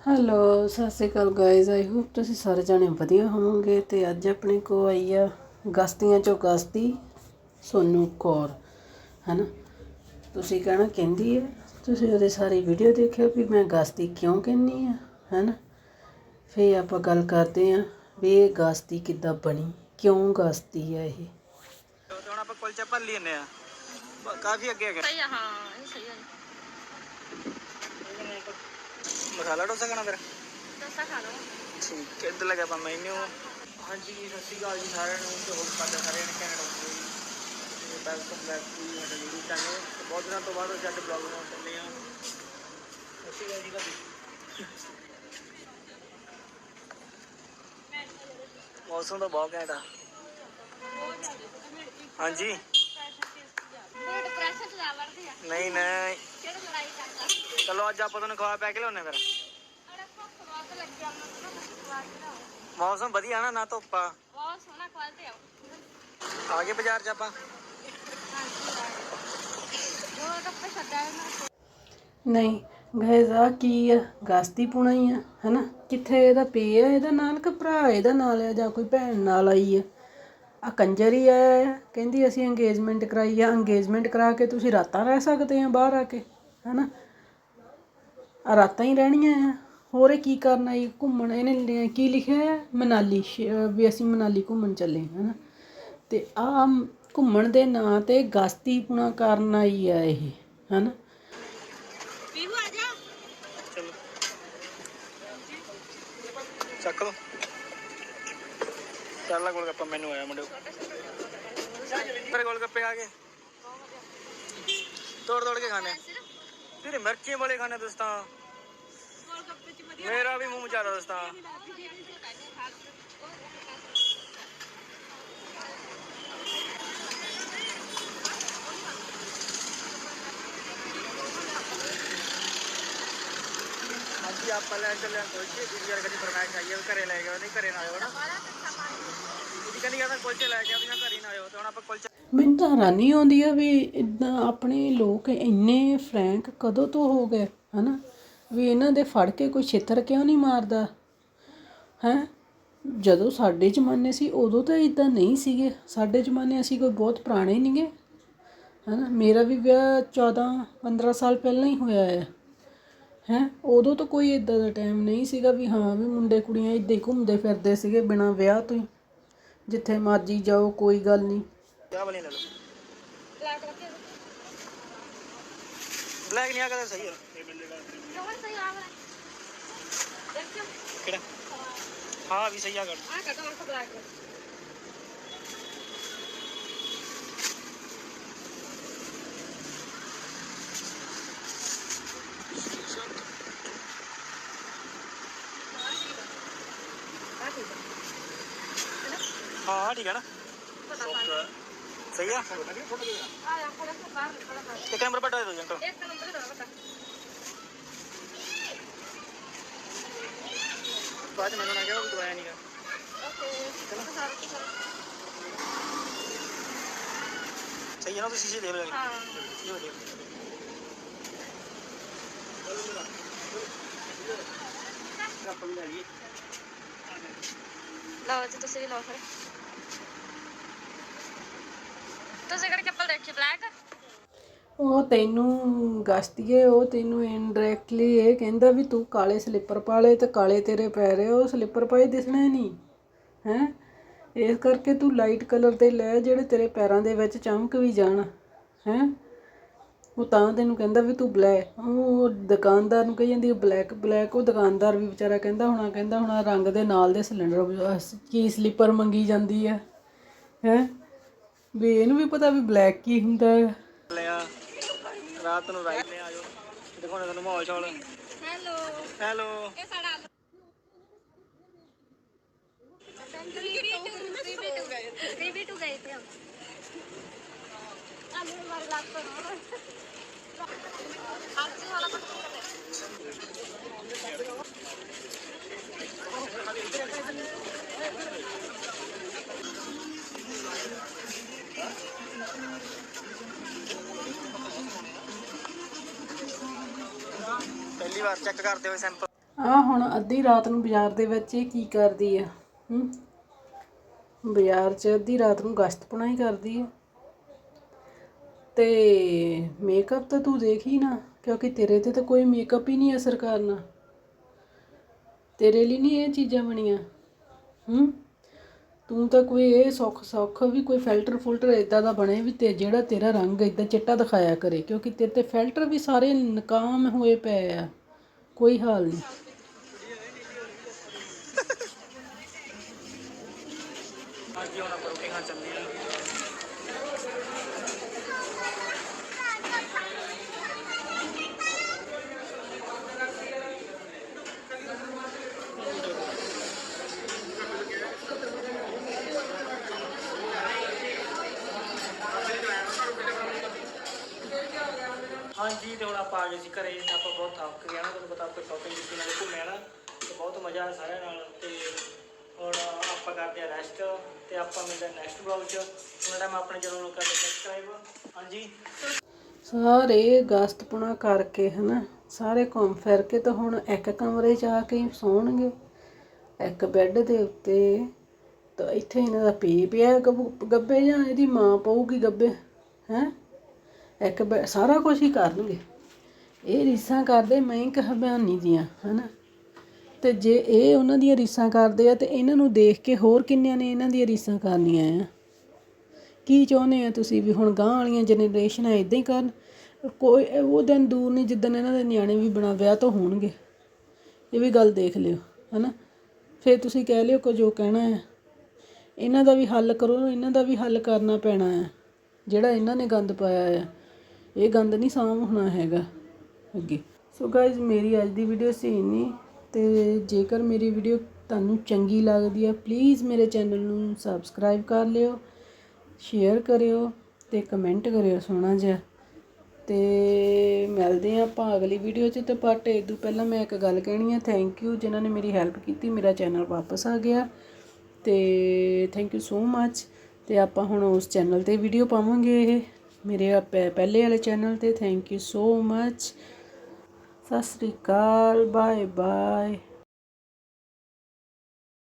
Hello ਸਤਿ ਸ਼੍ਰੀ ਅਕਾਲ guys I hope ਤੁਸੀਂ ਸਾਰੇ ਜਾਣੇ ਵਧੀਆ ਹੋਵੋਗੇ ਤੇ ਅੱਜ ਆਪਣੇ ਕੋ ਆਈ ਆ ਗਸਤੀਆਂ ਚੋਂ ਗਸਤੀ ਸੋਨੂ ਕੌਰ ਹਨਾ? ਤੁਸੀਂ ਕਹਿਣਾ ਕਹਿੰਦੀ ਹੈ? ਤੁਸੀਂ ਉਹਦੇ ਸਾਰੀ ਵੀਡੀਓ ਦੇਖਿਓ ਵੀ ਮੈਂ ਗਸਤੀ ਕਿਉਂ ਕਹਿੰਨੀ ਆ ਹਨਾ? ਫੇ ਆਪਾਂ ਗੱਲ ਕਰਦੇ ਆ ਵੀ ਇਹ ਗਸਤੀ ਕਿੱਦਾਂ ਬਣੀ ਕਿਉਂ ਗਸਤੀ ਆ ਇਹ? ਤੇ ਹੁਣ ਆਪਾਂ ਕੁਲਚਾ ਭਰ ਲੈਨੇ ਆ ਬ- ਕਾਫੀ ਅੱਗੇ ਹੈਗਾ। ਸਹੀ ਆ ਹਾਂ ਇਹ ਸਹੀ ਆ। ਮਸਾਲਾ ਡੋਸਾ ਖਾਣਾ ਫਿਰ? ਦੱਸਾ ਖਾ ਲਓ। ਠੀਕ ਕਿੱਦ ਲੱਗਾ ਪਾ ਮੈਨੂ ਹਾਂਜੀ ਸਤਿ ਸ਼੍ਰੀ ਅਕਾਲ ਜੀ ਸਾਰਿਆਂ ਨੂੰ ਤੇ ਹੋਰ ਸਾਡੇ ਸਾਰਿਆਂ ਨੇ ਕੈਨੇਡਾ ਤੋਂ ਤੇ ਵੈਲਕਮ ਬੈਕ ਟੂ ਸਾਡਾ YouTube ਚੈਨਲ ਬਹੁਤ ਦਿਨਾਂ ਤੋਂ ਬਾਅਦ ਅੱਜ ਬਲੌਗ ਬਣਾਉਣ ਚੱਲੇ ਆ ਸਤਿ ਸ਼੍ਰੀ ਅਕਾਲ ਜੀ ਭਾਬੀ। ਮੌਸਮ ਤਾਂ ਬਹੁਤ ਘੈਂਟ ਆ। ਹਾਂਜੀ। ਜਾ ਵੜਦੀ ਆ ਨਹੀਂ ਨਹੀਂ। ਕਿਹੜਾ ਲੜਾਈ ਕਰਦਾ ਚਲੋ ਅੱਜ ਆਪਾਂ ਤੁਹਾਨੂੰ ਖਵਾ ਪੈ ਕੇ ਲਿਆਉਣੇ ਫਿਰ। ਅਰੇ ਭੁੱਖ ਬਹੁਤ ਲੱਗੀ ਮੈਨੂੰ ਨਾ ਖਵਾ ਕੇ ਲਿਆਓ। ਮੌਸਮ ਵਧੀਆ ਨਾ ਨਾ ਧੁੱਪ ਆ। ਬਹੁਤ ਸੋਹਣਾ ਕੁਆਲਟੀ ਆਓ ਆ ਗਏ ਬਾਜ਼ਾਰ 'ਚ ਆਪਾਂ। ਜੋ ਕੱਪੜੇ ਛੱਡਿਆ ਇਹਨਾਂ ਨਹੀਂ ਗਾਇਜ਼ ਆ ਕੀ ਆ? ਗਸਤੀ ਪੁਣਾ ਹੀ ਆ, ਹਨਾ? ਕਿੱਥੇ ਇਹਦਾ ਪੇ ਆ ਇਹਦਾ ਨਾਲ ਕਿ ਭਰਾ, ਇਹਦਾ ਨਾਲ ਆ ਜਾਂ ਕੋਈ ਭੈਣ ਨਾਲ ਆਈ ਆ? ਆ ਕੰਜਰ ਹੀ ਆਇਆ ਆ ਕਹਿੰਦੀ ਅਸੀਂ ਇੰਗੇਜਮੈਂਟ ਕਰਾਈ ਆ ਇੰਗੇਜਮੈਂਟ ਕਰਾ ਕੇ ਤੁਸੀਂ ਰਾਤਾਂ ਰਹਿ ਸਕਦੇ ਆ ਬਾਹਰ ਆ ਕੇ ਹਨਾ? ਆ ਰਾਤਾਂ ਹੀ ਰਹਿਣੀਆਂ ਆ। ਹੋਰ ਇਹ ਕੀ ਕਰਨਾ ਇਹ ਘੁੰਮਣ ਇਹਨੇ ਕੀ ਲਿਖਿਆ ਹੈ ਮਨਾਲੀ ਵੀ ਅਸੀਂ ਮਨਾਲੀ ਘੁੰਮਣ ਚੱਲੇ ਹਾਂ ਹਨਾ? ਤੇ ਆ ਘੁੰਮਣ ਦੇ ਨਾਂ ਤੇ ਗਸਤੀ ਪੁਣਾ ਕਰਨ ਆਈ ਆ ਇਹ ਹਨਾ? ਪੀਹੂ ਆ ਜਾ। ਚਲੋ। ਚੱਕ ਲੋ ਚੱਲ ਲਾ ਗੋਲਗੱਪਾ ਮੈਨੂੰ ਆਇਆ ਮੁੰਡੇ ਮੇਰੇ ਗੋਲਗੱਪੇ ਖਾ ਕੇ ਤੋੜ ਤੋੜ ਕੇ ਖਾਣੇ ਤੇਰੇ ਮਿਰਚੀ ਵਾਲੇ ਖਾਣੇ ਦੋਸਤਾਂ ਗੋਲ ਗੱਪੇ ਚ ਵਧੀਆ ਮੇਰਾ ਵੀ ਮੂੰਹ ਚਾਰਾ ਦੋਸਤਾਂ ਅੱਜ ਆਪਾਂ ਲੈ ਚੱਲੇ ਆਂ ਕੁਲਚੇ ਦੂਜੀ ਵਾਰ ਕਦੀ ਫਰਮਾਇਸ਼ ਆਈ ਹੈ ਵੀ ਘਰੇ ਕਹਿੰਦੀ ਕਹਿੰਦਾ ਕੁਲਚੇ ਲੈ ਕੇ ਆਉਂਦੀਆਂ ਘਰੇ ਨਾ ਆਇਓ, ਤੇ ਹੁਣ ਆਪਾਂ ਕੁਲਚੇ ਮੈਨੂੰ ਤਾਂ ਹੈਰਾਨੀ ਆਉਂਦੀ ਆ ਵੀ ਇਦਾਂ ਆਪਣੇ ਲੋਕ ਇੰਨੇ ਫਰੈਂਕ ਕਦੋਂ ਤੋਂ ਹੋ ਗਏ, ਹਨਾ? ਵੀ ਇਹਨਾਂ ਦੇ ਫੜ ਕੇ ਕੋਈ ਛਿੱਤਰ ਕਿਉਂ ਨਹੀਂ ਮਾਰਦਾ? ਹੈ? ਜਦੋਂ ਸਾਡੇ ਜ਼ਮਾਨੇ ਸੀ, ਉਦੋਂ ਤਾਂ ਇਦਾਂ ਨਹੀਂ ਸੀਗੇ। ਸਾਡੇ ਜ਼ਮਾਨੇ ਅਸੀਂ ਕੋਈ ਬਹੁਤ ਪੁਰਾਣੇ ਨਹੀਂਗੇ, ਹਨਾ? ਮੇਰਾ ਵੀ ਵਿਆਹ 14 15 ਸਾਲ ਪਹਿਲਾਂ ਹੀ ਹੋਇਆ ਹੈ ਹੈ? ਉਦੋਂ ਤਾਂ ਕੋਈ ਇਦਾਂ ਦਾ ਟਾਈਮ ਨਹੀਂ ਸੀਗਾ ਵੀ ਹਾਂ ਵੀ ਮੁੰਡੇ ਕੁੜੀਆਂ ਇਦਾਂ ਹੀ ਘੁੰਮਦੇ ਫਿਰਦੇ ਸੀਗੇ ਬਿਨਾਂ ਵਿਆਹ ਤੋਂ ਹੀ। ਜਿੱਥੇ ਮਰਜ਼ੀ ਜਾਓ, ਕੋਈ ਗੱਲ ਨਹੀਂ। ਚਾਹ ਵਾਲੀ ਲੈ ਲਓ। ਬਲੈਕ ਰੱਖੇ ਬਲੈਕ ਨਹੀਂ ਆ ਕਦੇ ਸਹੀ ਹੈ ਜੋਰ ਸਹੀ ਆ। ਵਾਲਾ ਦੇਖਿਓ ਕਿਹੜਾ? ਹਾਂ, ਵੀ ਸਹੀ ਆ ਕਰ ਆ ਕੱਟੋ ਆ ਬਲੈਕ ਆ ਹੈ ਹਾਂ ਠੀਕ ਹੈ ਨਾ। ਸਹੀ ਆ? ਇੱਕ ਨੰਬਰ ਬਟਾ ਦੇ ਦਿਓ ਅੰਕਲ। ਬਤਾ ਬਾਅਦ 'ਚ ਮੈਨੂੰ ਨਾ ਕਿਹਾ ਉਹ ਦਵਾਇਆ ਨਹੀਂਗਾ ਓਕੇ ਸਾਰਾ ਕੁਝ ਸਹੀ ਹੈ ਨਾ ਤੁਸੀਂ ਸ਼ੀਸ਼ੇ ਦੇਖ ਲਓ ਹਾਂ। ਇਹ ਵਧੀਆ। ਲਓ ਜੀ ਤੁਸੀਂ ਵੀ ਲਓ ਫਿਰ। ਤੁਸੀਂ ਕਿਹੜੀ ਚੱਪਲ ਦੇਖੀ ਬਲੈਕ ਉਹ ਤੈਨੂੰ ਗਸਤੀਏ, ਉਹ ਤੈਨੂੰ ਇਨਡਾਇਰੈਕਟਲੀ ਇਹ ਕਹਿੰਦਾ ਵੀ ਤੂੰ ਕਾਲੇ ਸਲੀਪਰ ਪਾ ਲਏ ਤੇ ਕਾਲੇ ਤੇਰੇ ਪੈ ਰਹੇ, ਉਹ ਸਲਿੱਪਰ ਪਾਏ ਦਿਸਣੇ ਨਹੀਂ, ਹੈ? ਇਸ ਕਰਕੇ ਤੂੰ ਲਾਈਟ ਕਲਰ ਦੇ ਲੈ ਜਿਹੜੇ ਤੇਰੇ ਪੈਰਾਂ ਦੇ ਵਿੱਚ ਚਮਕ ਵੀ ਜਾਣ, ਹੈ? ਉਹ ਤਾਂ ਤੈਨੂੰ ਕਹਿੰਦਾ ਵੀ ਤੂੰ ਬਲੈਕ ਉਹ ਦੁਕਾਨਦਾਰ ਨੂੰ ਕਹੀ ਜਾਂਦੀ ਬਲੈਕ ਬਲੈਕ ਉਹ ਦੁਕਾਨਦਾਰ ਵੀ ਵਿਚਾਰਾ ਕਹਿੰਦਾ ਹੋਣਾ ਕਹਿੰਦਾ ਹੋਣਾ ਰੰਗ ਦੇ ਨਾਲ ਦੇ ਸਿਲੰਡਰ ਕੀ ਸਲੀਪਰ ਮੰਗੀ ਜਾਂਦੀ ਹੈ ਹੈ? ਵੀ ਇਹਨੂੰ ਵੀ ਪਤਾ ਵੀ ਬਲੈਕ ਕੀ ਹੁੰਦਾ ਹੈ ਲਿਆ ਰਾਤ ਨੂੰ ਰਾਈਟ ਲੈ ਆਜੋ ਦਿਖਾਉਣਾ ਤੁਹਾਨੂੰ ਮਾਹੌਲ ਚੌਲ ਹੈਲੋ ਹੈਲੋ ਇਹ ਸਾਡਾ 3v2 3v2 ਗਏ ਥੇ ਹਮ ਆਲੂ हमारे लात पर ਪਹਿਲੀ ਵਾਰ ਚੈੱਕ ਕਰਦੇ ਹੋਏ ਸੈਂਪਲ ਆ ਹੁਣ ਅੱਧੀ ਰਾਤ ਨੂੰ ਬਾਜ਼ਾਰ ਦੇ ਵਿੱਚ ਇਹ ਕੀ ਕਰਦੀ ਆ? ਹੂੰ? ਬਾਜ਼ਾਰ 'ਚ ਅੱਧੀ ਰਾਤ ਨੂੰ ਗਸ਼ਤ ਪੁਣਾਈ ਕਰਦੀ ਆ। ਤੇ ਮੇਕਅਪ ਤਾਂ ਤੂੰ ਦੇਖ ਹੀ ਨਾ, ਕਿਉਂਕਿ ਤੇਰੇ ਤੇ ਤਾਂ ਕੋਈ ਮੇਕਅਪ ਹੀ ਨਹੀਂ ਅਸਰ ਕਰਨਾ। ਤੇਰੇ ਲਈ ਨਹੀਂ ਇਹ ਚੀਜ਼ਾਂ ਬਣੀਆਂ। ਹੂੰ? ਤੂੰ ਤਾਂ ਕੋਈ ਇਹ ਸੌਖ ਸੌਖ ਵੀ ਕੋਈ ਫਿਲਟਰ ਫੁਲਟਰ ਇਦਾਂ ਦਾ ਬਣੇ ਵੀ ਤੇ ਜਿਹੜਾ ਤੇਰਾ ਰੰਗ ਇਦਾਂ ਚਿੱਟਾ ਦਿਖਾਇਆ ਕਰੇ, ਕਿਉਂਕਿ ਤੇਰੇ ਤੇ ਫਿਲਟਰ ਵੀ ਸਾਰੇ ਨਕਾਮ ਹੋਏ ਪਏ ਆ। ਕੋਈ ਹਾਲ ਨਹੀਂ। ਹਾਂਜੀ ਹੁਣ ਆਪਾਂ ਰੋਟੀ ਖਾਣ ਚੱਲਦੇ ਹਾਂ ਹਾਂਜੀ ਤੇ ਹੁਣ ਆਪਾਂ ਆ ਗਏ ਸੀ ਘਰੇ, ਆਪਾਂ ਬਹੁਤ ਥੱਕ ਗਏ ਨਾ ਤੁਹਾਨੂੰ ਪਤਾ ਆਪਾਂ ਸ਼ਾਪਿੰਗ ਕੀਤੀ, ਨਾਲੇ ਘੁੰਮਿਆ ਨਾ, ਤੇ ਬਹੁਤ ਮਜ਼ਾ ਆਇਆ ਸਾਰਿਆਂ ਨਾਲ, ਤੇ ਹੁਣ ਆਪਾਂ ਕਰਦੇ ਆ ਰੈਸਟ ਤੇ ਆਪਾਂ ਮਿਲਦੇ ਨੈਕਸਟ ਵਲੌਗ 'ਚ। ਉਹਨਾਂ ਟਾਈਮ ਆਪਣੇ ਚੈਨਲ ਨੂੰ ਕਰਦੇ ਸਬਸਕ੍ਰਾਈਬ ਹਾਂਜੀ? ਸਾਰੇ ਗਸਤਪੁਣਾ ਕਰਕੇ, ਹਨਾ, ਸਾਰੇ ਘੁੰਮ ਫਿਰ ਕੇ ਤਾਂ ਹੁਣ ਇੱਕ ਕਮਰੇ 'ਚ ਆ ਕੇ ਸੌਣਗੇ। ਇੱਕ ਬੈੱਡ ਦੇ ਉੱਤੇ, ਤਾਂ ਇੱਥੇ ਇਹਨਾਂ ਦਾ ਪੀ ਪਿਆ ਗੱਬ- ਗੱਬੇ ਜਾਂ ਇਹਦੀ ਮਾਂ ਪਊਗੀ ਗੱਬੇ, ਹੈ? ਇੱਕ ਬੈ- ਸਾਰਾ ਕੁਝ ਹੀ ਕਰਨਗੇ ਇਹ ਰੀਸਾਂ ਕਰਦੇ ਮੈਂ ਕਹਾਣੀ ਹਬਿਆਨੀ ਦੀਆਂ, ਹਨਾ? ਤੇ ਜੇ ਇਹ ਉਹਨਾਂ ਦੀਆਂ ਰੀਸਾਂ ਕਰਦੇ ਆ ਤੇ ਇਹਨਾਂ ਨੂੰ ਦੇਖ ਕੇ ਹੋਰ ਕਿੰਨਿਆਂ ਨੇ ਇਹਨਾਂ ਦੀਆਂ ਰੀਸਾਂ ਕਰਨੀਆਂ ਆ? ਕੀ ਚਾਹੁੰਦੇ ਆ ਤੁਸੀਂ ਵੀ ਹੁਣ ਗਾਂ ਵਾਲੀਆਂ ਜਨਰੇਸ਼ਨਾਂ ਇਦਾਂ ਹੀ ਕਰਨ? ਕੋਈ, ਉਹ ਦਿਨ ਦੂਰ ਨਹੀਂ ਜਿੱਦਣ ਇਹਨਾਂ ਦੇ ਨਿਆਣੇ ਵੀ ਬਣਾ ਵਿਆਹ ਤੋਂ ਹੋਣਗੇ। ਇਹ ਵੀ ਗੱਲ ਦੇਖ ਲਿਓ, ਹਨਾ? ਫਿਰ ਤੁਸੀਂ ਕਹਿ ਲਿਓ ਕੋ ਜੋ ਕਹਿਣਾ ਹੈ ਇਹਨਾਂ ਦਾ ਵੀ ਹੱਲ ਕਰੋ, ਇਹਨਾਂ ਦਾ ਵੀ ਹੱਲ ਕਰਨਾ ਪੈਣਾ ਹੈ ਜਿਹੜਾ ਇਹਨਾਂ ਨੇ ਗੰਦ ਪਾਇਆ ਹੈ ਇਹ ਗੰਦ ਨਹੀਂ ਸਾਂਭ ਹੋਣਾ ਹੈਗਾ ਅੱਗੇ। ਸੋ ਗਾਇਜ਼ ਮੇਰੀ ਅੱਜ ਦੀ ਵੀਡੀਓ ਸੀ ਇੰਨੀ ਤੇ ਜੇਕਰ ਮੇਰੀ ਵੀਡੀਓ ਤੁਹਾਨੂੰ ਚੰਗੀ ਲੱਗਦੀ ਹੈ ਪਲੀਜ਼ ਮੇਰੇ ਚੈਨਲ ਨੂੰ ਸਬਸਕ੍ਰਾਈਬ ਕਰ ਲਿਓ ਸ਼ੇਅਰ ਕਰਿਓ ਤੇ ਕਮੈਂਟ ਕਰਿਓ ਸੋਹਣਾ ਜਿਹਾ। ਤੇ ਮਿਲਦੇ ਹਾਂ ਆਪਾਂ ਅਗਲੀ ਵੀਡੀਓ 'ਚ ਤੇ ਬਟ ਇਹ ਤੋਂ ਪਹਿਲਾਂ ਮੈਂ ਇੱਕ ਗੱਲ ਕਹਿਣੀ ਹੈ ਥੈਂਕ ਯੂ ਜਿਨ੍ਹਾਂ ਨੇ ਮੇਰੀ ਹੈਲਪ ਕੀਤੀ, ਮੇਰਾ ਚੈਨਲ ਵਾਪਸ ਆ ਗਿਆ। ਤੇ ਥੈਂਕ ਯੂ ਸੋ ਮੱਚ ਤੇ ਆਪਾਂ ਹੁਣ ਉਸ ਚੈਨਲ ਤੇ ਵੀਡੀਓ ਪਾਵਾਂਗੇ ਇਹ। ਮੇਰੇ ਆ ਪਹਿਲੇ ਵਾਲੇ ਚੈਨਲ ਤੇ thank you so much Sat Sri Akal bye bye